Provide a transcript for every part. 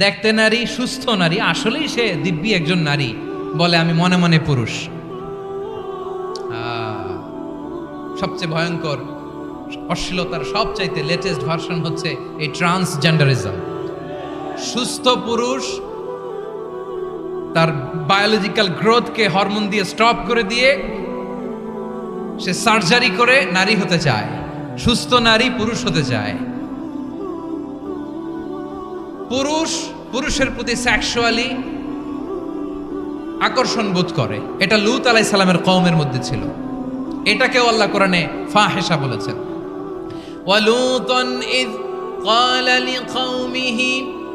দেখতে নারী, সুস্থ নারী, আসলেই সে দিব্যি একজন নারী বলে আমি মনে মনে পুরুষ। সবচেয়ে ভয়ঙ্কর, অশ্লীলতার সবচাইতে লেটেস্ট ভার্সন হচ্ছে এই ট্রান্সজেন্ডারিজম সুস্থ পুরুষ তার বায়োলজিক্যাল গ্রোথকে হরমোন দিয়ে স্টপ করে দিয়ে সে সার্জারি করে নারী হতে চায়। সুস্থ নারী পুরুষ হতে চায়। পুরুষ পুরুষের প্রতি সেক্সুয়ালি আকর্ষণ বোধ করে এটা লুত আলাই সালামের কওমের মধ্যে ছিল এটাকেও আল্লাহ কোরআনে ফাহেসা বলেছেন ولوطا إذ قال لقومه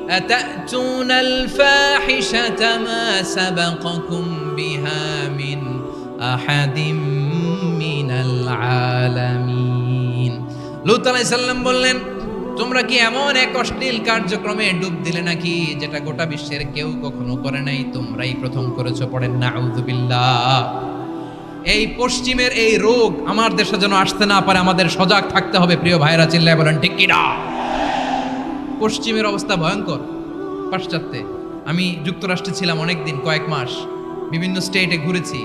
أتأتون الفاحشة ما سبقكم بها من أحد من العالمين লুত আলাইহিস সালাম বললেন তোমরা কি এমন এক অশ্লীল কার্যক্রমে ডুব দিলে নাকি যেটা গোটা বিশ্বের কেউ কখনো করে নাই? তোমরাই প্রথম করেছ, পড়েন নাউযুবিল্লাহ। এই পশ্চিমের এই রোগ আমার দেশে যেন আসতে না পারে, আমাদের সজাগ থাকতে হবে, প্রিয় ভাইরা চিল্লায় বলেন, ঠিক কিনা পশ্চিমের অবস্থা ভয়ঙ্কর, পাশ্চাত্যে। আমি যুক্তরাষ্ট্রে ছিলাম অনেক দিন কয়েক মাস। বিভিন্ন স্টেটে ঘুরেছি,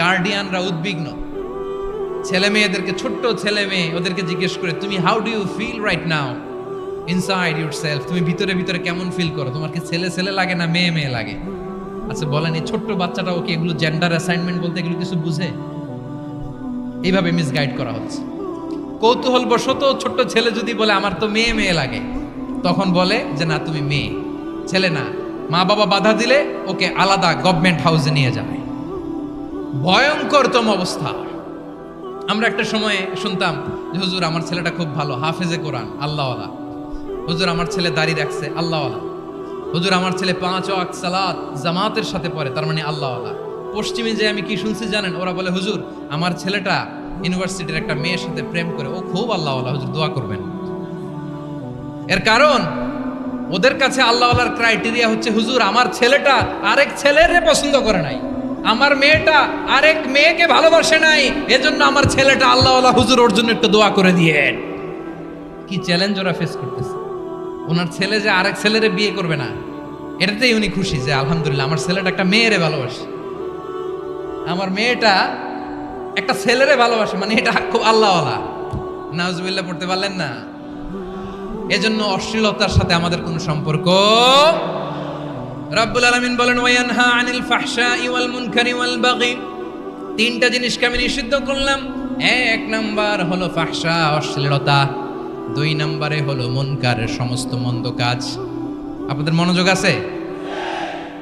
গার্ডিয়ানরা উদ্বিগ্ন। ছেলে মেয়েদেরকে ছোট্ট ছেলে মেয়ে ওদেরকে জিজ্ঞেস করে, তুমি how do you feel right now inside yourself তুমি ভিতরে ভিতরে কেমন ফিল করো? তোমার কি ছেলে ছেলে লাগে না মেয়ে মেয়ে লাগে? আচ্ছা বলেন, এই ছোট্ট বাচ্চাটা ওকে এগুলো জেন্ডার অ্যাসাইনমেন্ট বলতে এগুলো কিছু বুঝে? এইভাবে মিসগাইড করা হচ্ছে। কৌতূহল বশত ছোট্ট ছেলে যদি বলে, আমার তো মেয়ে মেয়ে লাগে, তখন বলে যে, না, তুমি মেয়ে, ছেলে না। মা বাবা বাধা দিলে ওকে আলাদা গভর্নমেন্ট হাউসে নিয়ে যাবে। ভয়ঙ্করতম অবস্থা। আমরা একটা সময়ে শুনতাম যে, হুজুর, আমার ছেলেটা খুব ভালো, হাফেজে কোরআন, আল্লাহওয়ালা। হুজুর আমার ছেলে দাড়ি রাখছে, আল্লাহওয়ালা। হুজুর আমার ছেলে পাঁচ ওয়াক সালাত জামাতের সাথে পড়ে, তার মানে আল্লাহওয়ালা। পশ্চিমে যে আমি কি শুনছি জানেন? ওরা বলে, হুজুর, আমার ছেলেটা ইউনিভার্সিটির একটা মেয়ের সাথে প্রেম করে, ও খুব আল্লাহওয়ালা, হুজুর দোয়া করবেন। এর কারণ, ওদের কাছে আল্লাহওয়ালার ক্রাইটেরিয়া হচ্ছে, হুজুর, আমার ছেলেটা আরেক ছেলের পছন্দ করে নাই। আমার মেয়েটা আরেক মেয়েকে ভালোবাসে নাই। এজন্য আমার ছেলেটা আল্লাহওয়ালা, হুজুর ওর জন্য একটু দোয়া করে দিয়ে কি চ্যালেঞ্জ ওরা ফেস করতেছে। ওনার ছেলে যে আরেক ছেলেরে বিয়ে করবে না, এটাতেই উনি খুশি যে আলহামদুলিল্লাহ, আমার ছেলেটা একটা মেয়েরে ভালোবাসে। আমার মেয়েটা একটা ছেলেরে ভালোবাসে মানে এটা খুব আল্লাহওয়ালা। নাউজুবিল্লাহ, পড়তে পারলেন না? এজন্য অশ্লীলতার সাথে আমাদের কোনো সম্পর্ক রাব্বুল আলামিন বলেন, ওয়ায়ানহা আনিল ফাহশাই ওয়াল মুনকারি ওয়াল বাগি। তিনটা জিনিসকে আমি নিষিদ্ধ করলাম। এক নাম্বার হলো ফাহশা, অশ্লীলতা। দুই নম্বরে হলো মুনকারের সমস্ত মন্দ কাজ। আপনাদের মনোযোগ আছে?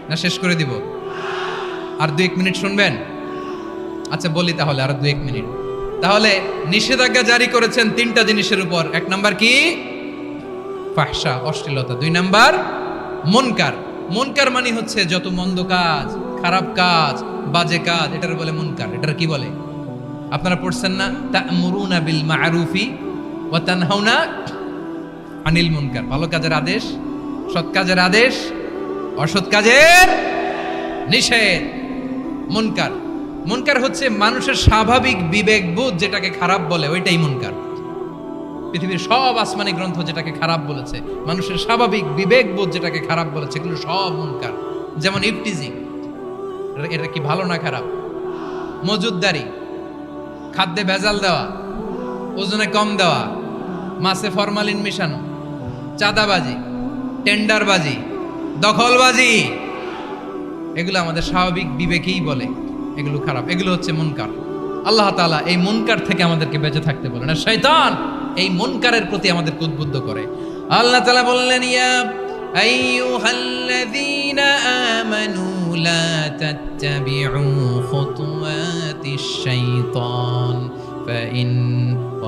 না, শেষ করে দিব। আর দু এক মিনিট শুনবেন? আচ্ছা বলি তাহলে আর দু এক মিনিট। তাহলে নিষেধাজ্ঞা জারি করেছেন তিনটা জিনিসের উপর। এক নাম্বার কি? ফাহশা, অশ্লীলতা। দুই নাম্বার, মনকার। মনকার মানে হচ্ছে যত মন্দ কাজ, খারাপ কাজ, বাজে কাজ, এটার বলে মনকার। এটার কি বলে? আপনারা পড়ছেন না? তা'মুরুনা বিল মা'রুফি আনিল মুনকার। ভালো কাজের আদেশ, সৎ কাজের আদেশ, অসৎ কাজের নিষেধ। মুনকার। মুনকার হচ্ছে মানুষের স্বাভাবিক বিবেকবোধ যেটাকে খারাপ বলে, ওইটাই মুনকার। পৃথিবীর সব আসমানি গ্রন্থ যেটাকে খারাপ বলেছে, মানুষের স্বাভাবিক বিবেকবোধ যেটাকে খারাপ বলেছে, এগুলো সব মুনকার। যেমন ইফটিজিং এটা কি ভালো না খারাপ? মজুদদারি, খাদ্যে ভেজাল দেওয়া, ওজনে কম দেওয়া মাছে ফরমালিন মেশানো চাঁদাবাজি টেন্ডারবাজি দখলবাজি এগুলো আমাদের স্বাভাবিক বিবেকেই বলে এগুলো খারাপ এগুলো হচ্ছে মুনকার আল্লাহ তাআলা এই মুনকার থেকে আমাদেরকে বেঁচে থাকতে বলেন আর শয়তান এই মুনকারের প্রতি আমাদেরকে উদ্বুদ্ধ করে আল্লাহ তাআলা বললেন ইয়া আইয়ুহাল্লাযীনা আমানু লা তাত্তাবিউ খুতুওয়াতিশ শাইতান فإن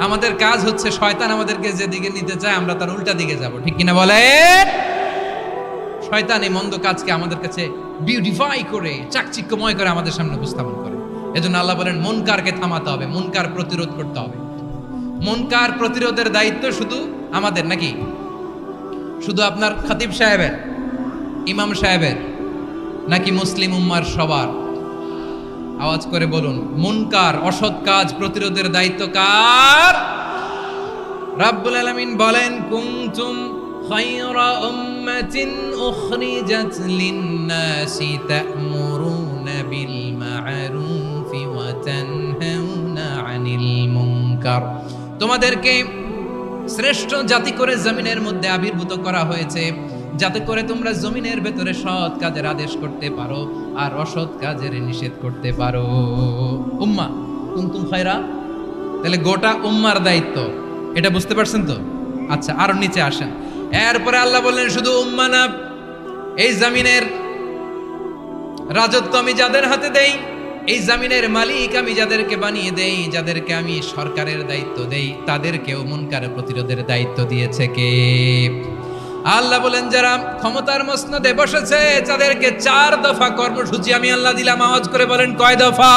আমাদের কাজ হচ্ছে শয়তান আমাদেরকে যেদিকে নিতে চায়, আমরা তার উল্টা দিকে যাব। ঠিক কিনা বলে শয়তান এই মন্দ কাজকে আমাদের কাছে বিউটিফাই করে, চাকচিক্যময় করে আমাদের সামনে উপস্থাপন করে। এজন্য আল্লাহ বলেন মনকারকে থামাতে হবে মনকার প্রতিরোধ করতে হবে। মনকার প্রতিরোধের দায়িত্ব শুধু আমাদের নাকি? শুধু আপনার খতিব সাহেবের, ইমাম সাহেবের, নাকি মুসলিম উম্মার সবার? আওয়াজ করে বলুন মুনকার অসৎ কাজ, প্রতিরোধের দায়িত্ব কার? রাব্বুল আলামিন বলেন, কুনতুম খায়রা উম্মাতিন উখরিজাত লিন-নাসি তা'মুরুনা বিল মা'রুফি ওয়া তানহাউনা 'আনিল মুনকার। তোমাদেরকে শ্রেষ্ঠ জাতি করে জমিনের মধ্যে আবির্ভূত করা হয়েছে। যাতে করে তোমরা জমিনের ভেতরে সৎ কাজের আদেশ করতে পারো আর অসৎ কাজের নিষেধ করতে পারো। উম্মা, কুনতুম খায়রা? তাহলে গোটা উম্মার দায়িত্ব, এটা বুঝতে পারছেন তো? আচ্ছা আরও নিচে আসেন। এরপরে আল্লাহ বললেন, শুধু উম্মা না, এই জামিনের রাজত্ব আমি যাদের হাতে দেই, এই জামিনের মালিক আমি যাদেরকে বানিয়ে দেই, যাদেরকে আমি সরকারের দায়িত্ব দেই, তাদেরকেও মুনকার প্রতিরোধের দায়িত্ব দিয়েছে কে? আল্লাহ বলেন, যারা ক্ষমতার মসনদে বসেছে, তাদেরকে চার দফা কর্মসূচি আমি আল্লাহ দিলাম। আওয়াজ করে বলেন, কয় দফা?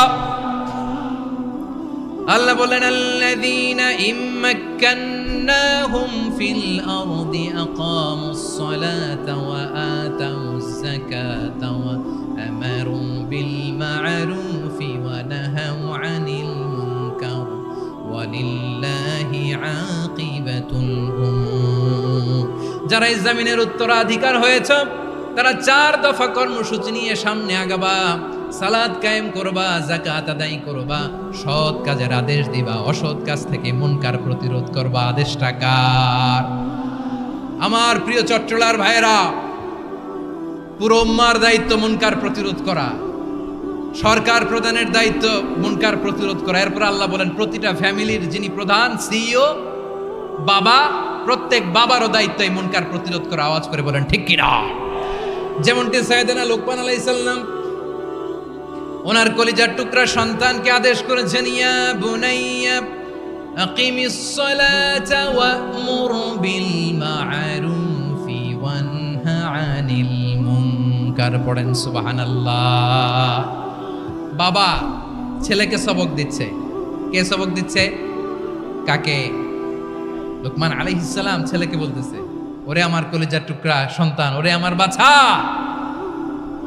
আল্লাহ বলেন, আল্লাযীনা ইম্মাক্কান্নাহুম ফিল আরদি আকামুস সালাতা ওয়া আতাউজ যাকাতা ওয়া আমারু বিল মা'রুফি ওয়া নাহাউ আনিল মুনকার। ওয়ালিল্লাহি আকিবাতুল যারা এই জমিনের উত্তরাধিকার হয়েছ, তারা চার দফা কর্মসূচি নিয়ে সামনে আগাবা। সালাদ কায়েম করবা জাকাত আদায় করবা, সৎ কাজের আদেশ দিবা, অসৎ কাজ থেকে মুনকার প্রতিরোধ করবা, আদেশটা কার? আমার প্রিয় চট্টলার ভাইয়েরা, পুরো উম্মার দায়িত্ব মুনকার প্রতিরোধ করা। সরকার প্রধানের দায়িত্ব মুনকার প্রতিরোধ করা। এরপর আল্লাহ বলেন, প্রতিটা ফ্যামিলির যিনি প্রধান, সিইও, বাবা প্রত্যেক বাবারও দায়িত্ব এই মুনকার প্রতিরোধ করে আওয়াজ করে বলেন, ঠিক কিনা? যেমনটি সাইয়েদানা লোকমান আলাইসাল্লাম ওনার কলিজার টুকরা সন্তানকে আদেশ করেছেন, ইয়া বুনাইয়া সালাতা ওয়া'মুর বিল মা'রুফি ওয়ানহা আনিল মুনকার। পড়েন, সুবহানাল্লাহ। বাবা, ছেলেকে সবক দিচ্ছে। কে সবক দিচ্ছে? কাকে? লোকমান আলাইহিস সালাম ছেলেকে বলতেছে, ওরে আমার কলিজার টুকরা, সন্তান, ওরে আমার বাছা!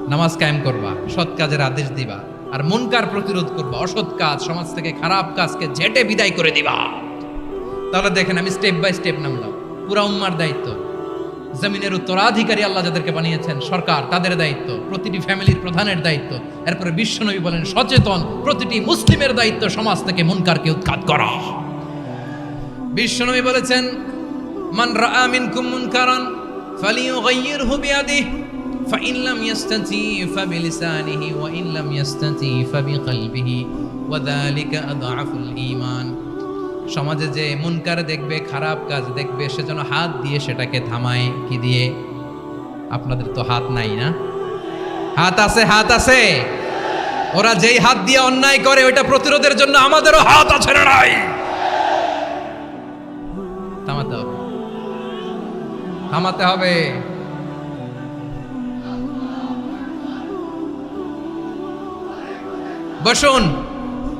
নামাজ কায়েম করবা, সৎ কাজের আদেশ দিবা, আর মনকার প্রতিরোধ করবা, অসৎ কাজ, সমাজ থেকে খারাপ কাজকে ঝেটে বিদায় করে দিবা। তাহলে দেখেন আমি স্টেপ বাই স্টেপ নামলাম। পুরা উম্মার দায়িত্ব। জমিনের উত্তরাধিকারী আল্লাহ যাদেরকে বানিয়েছেন, সরকার তাদের দায়িত্ব, প্রতিটি ফ্যামিলির প্রধানের দায়িত্ব। এরপরে বিশ্বনবী বলেন, সচেতন, প্রতিটি মুসলিমের দায়িত্ব সমাজ থেকে মুনকারকে উৎখাত করা। বিশ্বনবী বলেছেন মান রাআ মিনকুম মুনকারান ফালিয়ুগাইয়িরহু বিয়াদিহি فإن لم يستطيع فبلسانه وإن لم يستطيع فبقلبه وذلك أضعف الإيمان সমাজে যে মুনকার দেখবে খারাপ কাজ দেখবে সেজন্য হাত দিয়ে সেটাকে থামায় কি দিয়ে আপনাদের তো হাত নাই না হাত আছে হাত আছে ওরা যেই হাত দিয়ে অন্যায় করে ওইটা প্রতিরোধের জন্য আমাদেরও হাত আছে না নাই থামাতে হবে। বসুন,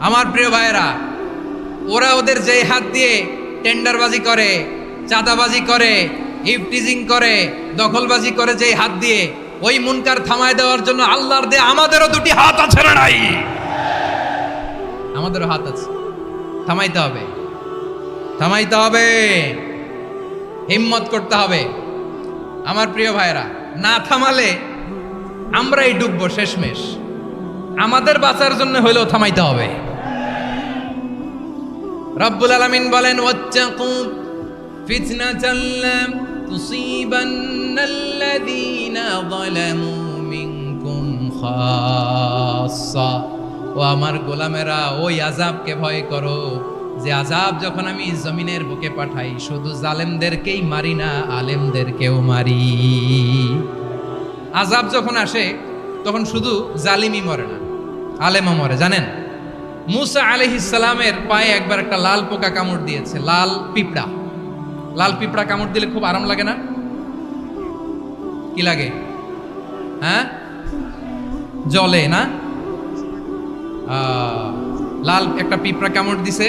আমার প্রিয় ভাইয়েরা, ওরা ওদের যেই হাত দিয়ে টেন্ডারবাজি করে, চাঁদাবাজি করে ইফটিজিং করে, দখলবাজি করে যেই হাত দিয়ে, ওই মুনকার থামায় দেওয়ার জন্য আল্লাহর দিয়ে আমাদেরও দুটি হাত আছে না নাই? আমাদেরও হাত আছে। থামাইতে হবে। থামাইতে হবে। হিম্মত করতে হবে। আমার প্রিয় ভাইয়েরা, না থামালে আমরাই ডুববো শেষমেশ। আমাদের বাঁচার জন্য হইলেও থামাইতে হবে। রব্বুল আলামিন বলেন ও আমার গোলামেরা, ওই আযাবকে ভয় করো। যে আযাব যখন আমি জমিনের বুকে পাঠাই, শুধু জালেমদেরকেই মারি না, আলেমদেরকেও মারি। আযাব যখন আসে, তখন শুধু জালিমই মরে না, আলেমও মরে, জানেন? মুসা আলহিসালামের পায়ে একবার একটা লাল পোকা কামড় দিয়েছে, লাল পিঁপড়া। লাল পিঁপড়া কামড় দিলে খুব আরাম লাগে না? কি লাগে? হ্যাঁ? জলে, না? লাল একটা পিঁপড়া কামড় দিছে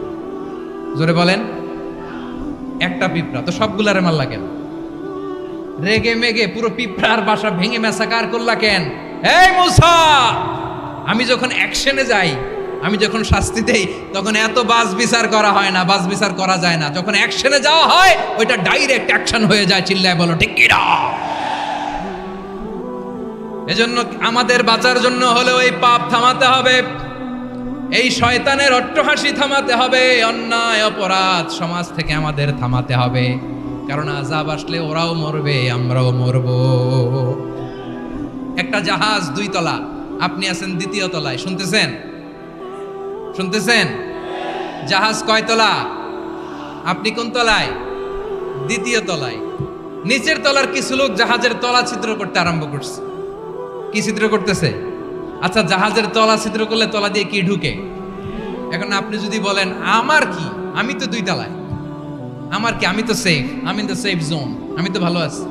জোরে বলেন। একটা পিঁপড়া, তো সবগুলা সবগুলারে মারলা কেন রেগে মেগে পুরো পিঁপড়ার বাসা ভেঙে মেসাকার করলা কেন? এই মুসা! আমি যখন অ্যাকশনে যাই, আমি যখন শাস্তি দেই, তখন এত বাস বিচার করা হয় না, বাস বিচার করা যায় না। যখন অ্যাকশনে যাওয়া হয়, ওইটা ডাইরেক্ট অ্যাকশন হয়ে যায়, চিল্লায় বলো, ঠিক এজন্য আমাদের বাঁচার জন্য হলেও এই পাপ থামাতে হবে। এই শয়তানের অট্টহাসি থামাতে হবে অন্যায় অপরাধ সমাজ থেকে আমাদের থামাতে হবে। কারণ আজাব আসলে ওরাও মরবে, আমরাও মরব। একটা জাহাজ দুই তলা, আপনি আছেন দ্বিতীয় তলায়, শুনতেছেন? শুনতেছেন? জাহাজ কয় তলা? আপনি কোন তলায়? দ্বিতীয় তলায়। নিচের তলার কিছু লোক জাহাজের তলা ছিদ্র করতে আরম্ভ করছে। কি ছিদ্র করতেছে? আচ্ছা জাহাজের তলা ছিদ্র করলে তলা দিয়ে কি ঢুকে? এখন আপনি যদি বলেন, আমার কি? আমি তো দুই তলায়। আমার কি? আমি তো সেফ আমি তো সেফ জোন আমি তো ভালো আছি।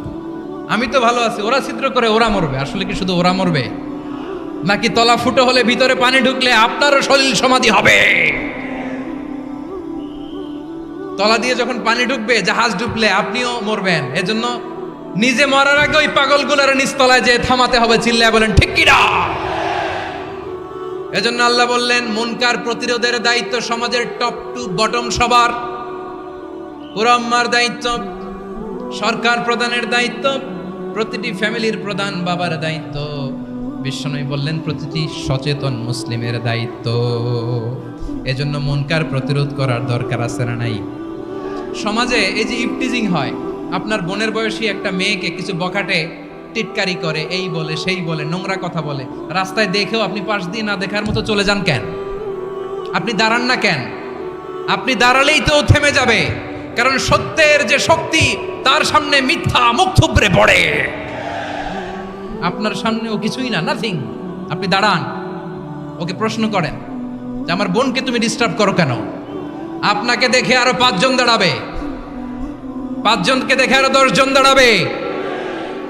আমি তো ভালো আছি। ওরা ছিদ্র করে, ওরা মরবে। আসলে কি শুধু ওরা মরবে? নাকি তলা ফুটো হলে ভিতরে পানি ঢুকলে আপনারও শরীর সমাধি হবে? তলা দিয়ে যখন পানি ঢুকবে, জাহাজ ঢুকলে আপনিও মরবেন। এজন্য নিজে মরার আগে ওই পাগলগুলোর নিচতলায় যে থামাতে হবে। চিল্লায় বলেন, ঠিক কিনা এজন্য আল্লাহ বললেন, মুনকার প্রতিরোধের দায়িত্ব সমাজের টপ টু বটম সবার। পুরম্মার দায়িত্ব, সরকার প্রধানের দায়িত্ব, প্রতিটি ফ্যামিলির প্রধান বাবার দায়িত্ব। বিশ্বনবী বললেন, প্রতিটি সচেতন মুসলিমের দায়িত্ব। এজন্য মুনকার প্রতিরোধ করার দরকার আছে না নাই? সমাজে এই যে ইফটিজিং হয়, আপনার বোনের বয়সী একটা মেয়েকে কিছু বখাটে টিটকারি করে, এই বলে, সেই বলে, নোংরা কথা বলে। রাস্তায় দেখেও আপনি পাশ দিয়ে না দেখার মতো চলে যান কেন? আপনি দাঁড়ান না কেন? আপনি দাঁড়ালেই তো থেমে যাবে। কারণ সত্যের যে শক্তি, তার সামনে মিথ্যা মুখ থুবড়ে পড়ে। আপনার সামনেও কিছুই না নাথিং আপনি দাঁড়ান। ওকে প্রশ্ন করেন যে, আমার বোনকে তুমি ডিস্টার্ব করো কেন? আপনাকে দেখে আরও পাঁচজন দাঁড়াবে। পাঁচজনকে দেখে আরও দশজন দাঁড়াবে।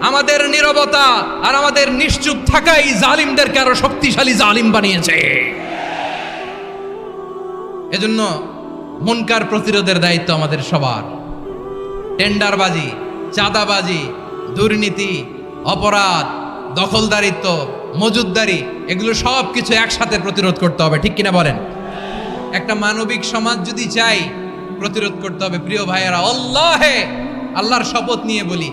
আমাদের নীরবতা আর আমাদের নিশ্চুপ থাকাই জালিমদেরকে আরও শক্তিশালী জালিম বানিয়েছে। এজন্য মনকার প্রতিরোধের দায়িত্ব আমাদের সবার। টেন্ডারবাজি, চাঁদাবাজি, দুর্নীতি, অপরাধ, দখলদারিত্ব, মজুদদারি, এগুলো সব কিছু একসাথে প্রতিরোধ করতে হবে, ঠিক কিনা বলেন? একটা মানবিক সমাজ যদি চাই প্রতিরোধ করতে হবে, প্রিয় ভাইয়েরা, আল্লাহে! আল্লাহর শপথ নিয়ে বলি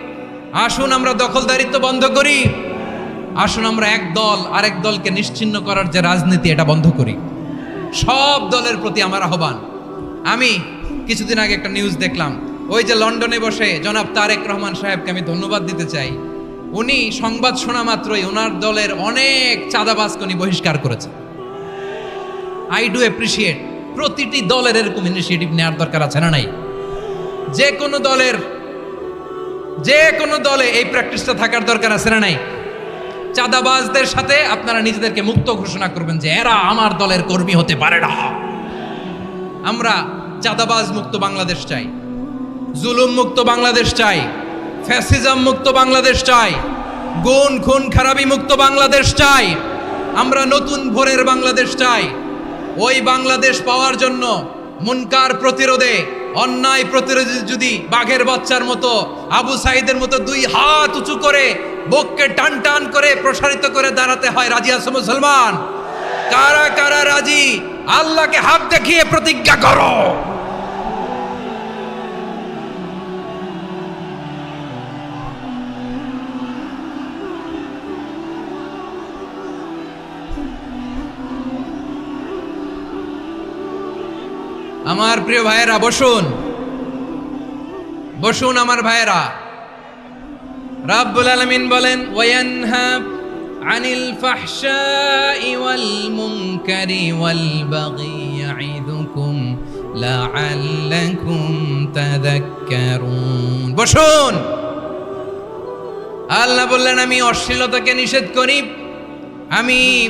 আসুন আমরা দখলদারিত্ব বন্ধ করি। আসুন আমরা এক দল, আরেক দলকে নিশ্চিন্ন করার যে রাজনীতি, এটা বন্ধ করি। সব দলের প্রতি আমার আহ্বান। আমি কিছুদিন আগে একটা নিউজ দেখলাম। ওই যে লন্ডনে বসে জনাব তারেক রহমান সাহেবকে আমি ধন্যবাদ দিতে চাই। উনি সংবাদ শোনা মাত্রই ওনার দলের অনেক চাঁদাবাজকে উনি বহিষ্কার করেছে। আই ডু অ্যাপ্রিসিয়েট প্রতিটি দলের এরকম ইনিশিয়েটিভ নেওয়ার দরকার আছে না নাই? যে কোনো দলের যে কোনো দলে এই প্র্যাকটিসটা থাকার দরকার আছে না নাই? চাঁদাবাজদের সাথে আপনারা নিজেদেরকে মুক্ত ঘোষণা করবেন যে এরা আমার দলের কর্মী হতে পারে না। আমরা চাঁদাবাজ মুক্ত বাংলাদেশ চাই, জুলুম মুক্ত বাংলাদেশ চাই, ফ্যাসিজম মুক্ত বাংলাদেশ চাই, গুণ খুন খারাপি মুক্ত বাংলাদেশ চাই, আমরা নতুন ভোরের বাংলাদেশ চাই। ওই বাংলাদেশ পাওয়ার জন্য মুনকার প্রতিরোধে অন্যায় প্রতিরোধে যদি বাঘের বাচ্চার মতো, আবু সাইদের মতো দুই হাত উঁচু করে বককে টান টান করে প্রসারিত করে দাঁড়াতে হয়, রাজি আছো মুসলমান? কারা কারা রাজি? আল্লাহকে হাত দেখিয়ে প্রতিজ্ঞা করো। আমার প্রিয় ভাইয়েরা, বসুন। বসুন আমার ভাইয়েরা। রাব্বুল আলামিন বলেন আনিল বসুন। আল্লাহ বললেন, আমি অশ্লীলতাকে নিষেধ করি। আমি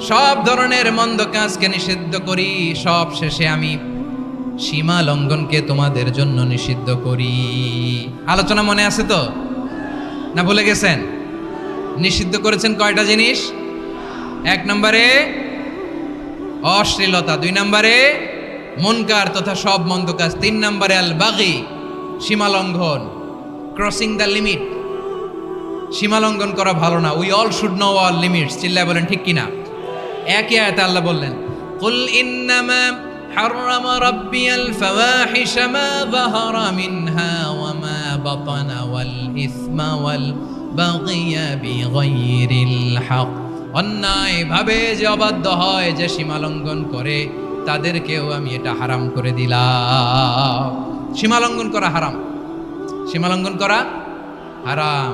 সব ধরনের মন্দ কাজকে নিষিদ্ধ করি, সব শেষে আমি সীমা লঙ্ঘনকে তোমাদের জন্য নিষিদ্ধ করি। আলোচনা মনে আছে তো? না ভুলে গেছেন? নিষিদ্ধ করেছেন কয়টা জিনিস? এক নম্বরে অশ্লীলতা, দুই নম্বরে মনকার তথা সব মন্দ কাজ, তিন নম্বরে আল বাগি সীমা লঙ্ঘন ক্রসিং দ্য লিমিট সীমা লঙ্ঘন করা ভালো না। We all should know all limits চিল্লায় বলেন ঠিক কিনা? একই আয়াতে আল্লাহ বললেন কুল ইন্নামা حرم ربي الفواحش ما ظهر منها وما بطن والإثم والبغي بغير الحق অন্যায় ভাবে যে অবাধ্য হয় যে সীমা লঙ্ঘন করে তাদেরকেও আমি এটা হারাম করে দিলাম সীমা লঙ্ঘন করা হারাম সীমা লঙ্ঘন করা হারাম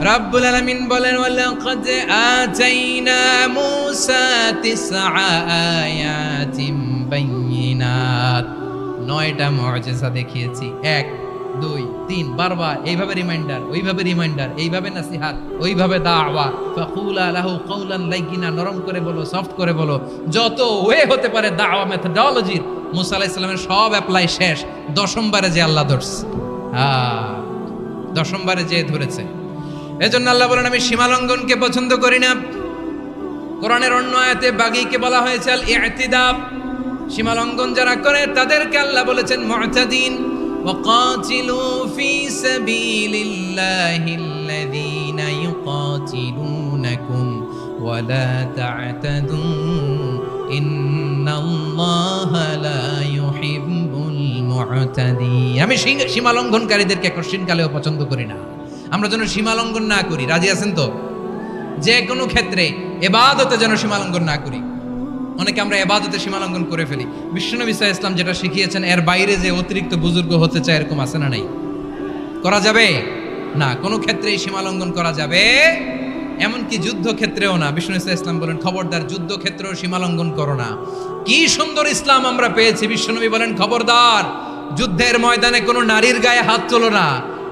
রাব্বুল আলামিন বলেন, ওয়ালাকাদ আতাইনা মূসা তিসআ আয়াতিম বাইয়িনাত নয়টা মুআজিজা দেখিয়েছি। এক, দুই, তিন, বারবার। এইভাবে রিমাইন্ডার, ওইভাবে রিমাইন্ডার, এইভাবে নাসিহাত, ওইভাবে দাওয়া। ফাকুলা লাহু কওলান লাইকিনা নরম করে বলো, সফট করে বলো। যত ওয়ে হতে পারে দাওয়া মেথডোলজির মুসা আলাইহিস সালামের সব অ্যাপ্লাই শেষ। দশমবারে যে আল্লাহ ধরছে। হ্যাঁ দশমবারে যে ধরেছে। এজন্য আল্লাহ বলেন, আমি সীমালঙ্ঘনকে পছন্দ করি না। কোরআনের অন্য আয়াতে বাগিকে বলা হয়েছে, আল ইয়াতিদাব সীমালঙ্ঘন যারা করে, তাদেরকে আল্লাহ বলেছেন, মুতাদিন وقاتلوا في سبيل الله الذين يقاتلونكم ولا تعتدوا إن الله لا يحب المعتدين আমি সীমালঙ্ঘনকারীদেরকে কোশ্চিনকালেও পছন্দ করি না। আমরা যেন সীমালঙ্ঘন না করি। রাজি আছেন তো? যে কোনো ক্ষেত্রে এবাদতে যেন সীমালঙ্ঘন না করি। অনেকে আমরা এবাদতে সীমালঙ্ঘন করে ফেলি। বিশ্বনবী সাহা ইসলাম যেটা শিখিয়েছেন, এর বাইরে যে অতিরিক্ত বুজুর্গ হতে চায় এরকম আছে না নাই? করা যাবে? না, কোনো ক্ষেত্রেই সীমালঙ্ঘন করা যাবে। এমনকি যুদ্ধ ক্ষেত্রেও না বিষ্ণু ইসলাম বলেন, খবরদার যুদ্ধ ক্ষেত্রেও সীমালঙ্ঘন করো না। কি সুন্দর ইসলাম আমরা পেয়েছি, বিশ্বনবী বলেন, খবরদার, যুদ্ধের ময়দানে কোনো নারীর গায়ে হাত তোলো না।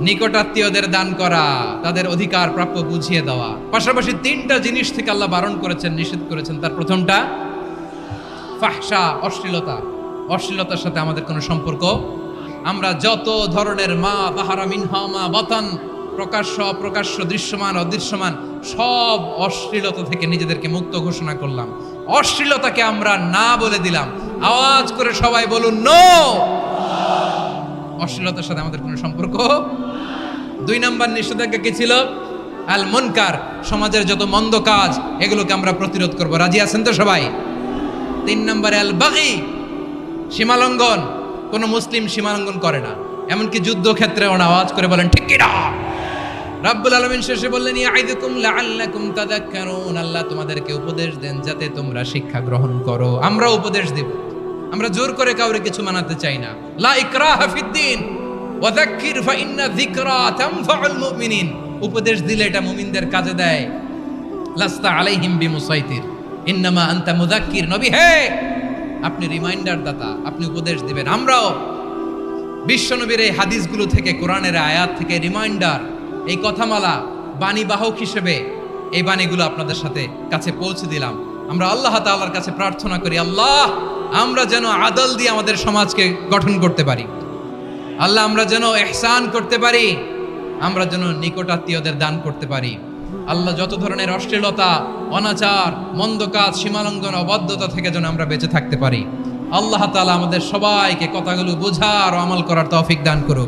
নিকটাত্মীয়দের দান করা, তাদের অধিকার প্রাপ্য বুঝিয়ে দেওয়া। পাশাপাশি তিনটা জিনিস থেকে আল্লাহ বারণ করেছেন, নিষেধ করেছেন। তার প্রথমটা, ফাহসা, অশ্লীলতা। অশ্লীলতার সাথে আমাদের কোনো সম্পর্ক? আমরা যত ধরনের মা বাহারা মিনহা মা বতন, প্রকাশ্য, অপ্রকাশ্য, দৃশ্যমান, অদৃশ্যমান, সব অশ্লীলতা থেকে নিজেদেরকে মুক্ত ঘোষণা করলাম। অশ্লীলতাকে আমরা না বলে দিলাম। আওয়াজ করে সবাই বলুন নো অশ্লীলতার সাথে আমাদের কোনো সম্পর্ক? দুই নাম্বার নিষেধাজ্ঞা কি ছিল? আল মুনকার সমাজের যত মন্দ কাজ, এগুলোকে আমরা প্রতিরোধ করব। রাজি আছেন তো সবাই? তিন নম্বরে আল বাগি সীমালঙ্ঘন। কোন মুসলিম সীমালঙ্ঘন করে না। এমনকি যুদ্ধক্ষেত্রে ওনা আওয়াজ করে বলেন, ঠিক কিনা? রাব্বুল আলামিন শেষে বললেন ইয়াইদুকুম লাআল্লাকুম তাযাক্কারুন। আল্লাহ তোমাদেরকে উপদেশ দেন, যাতে তোমরা শিক্ষা গ্রহণ করো। আমরা উপদেশ দেব। আমরা জোর করে কাউরে কিছু মানাতে চাই না। লা ইকরাহা ফিদ্দিন ওয়াযাক্কির ফাইন্না যিকরা তানফাউল মুমিনিন। উপদেশ দিলে এটা মুমিনদের কাজে দেয়। লাস্তা আলাইহিম বিমুসাইতির। ইন্নামা আনতা মুযাক্কির নবী। হে! আপনি রিমাইন্ডার দাতা, আপনি উপদেশ দিবেন। আমরাও বিশ্বনবীর এই হাদিসগুলো থেকে, কোরআনের আয়াত থেকে রিমাইন্ডার, এই কথামালা বাণী বাহক হিসেবে এই বাণীগুলো আপনাদের সাথে কাছে পৌঁছে দিলাম। আমরা আল্লাহ তাআলার কাছে প্রার্থনা করি, আল্লাহ, আমরা যেন আদল দিয়ে আমাদের সমাজকে গঠন করতে পারি। আল্লাহ আমরা যেন এহসান করতে পারি, আমরা যেন নিকটাত্মীয়দের দান করতে পারি। আল্লাহ যত ধরনের অশ্লীলতা, অনাচার, মন্দ কাজ সীমালঙ্গন অবাধ্যতা থেকে যেন আমরা বেঁচে থাকতে পারি। আল্লাহ তালা আমাদের সবাইকে কথাগুলো বোঝার ও আমল করার তৌফিক দান করুক।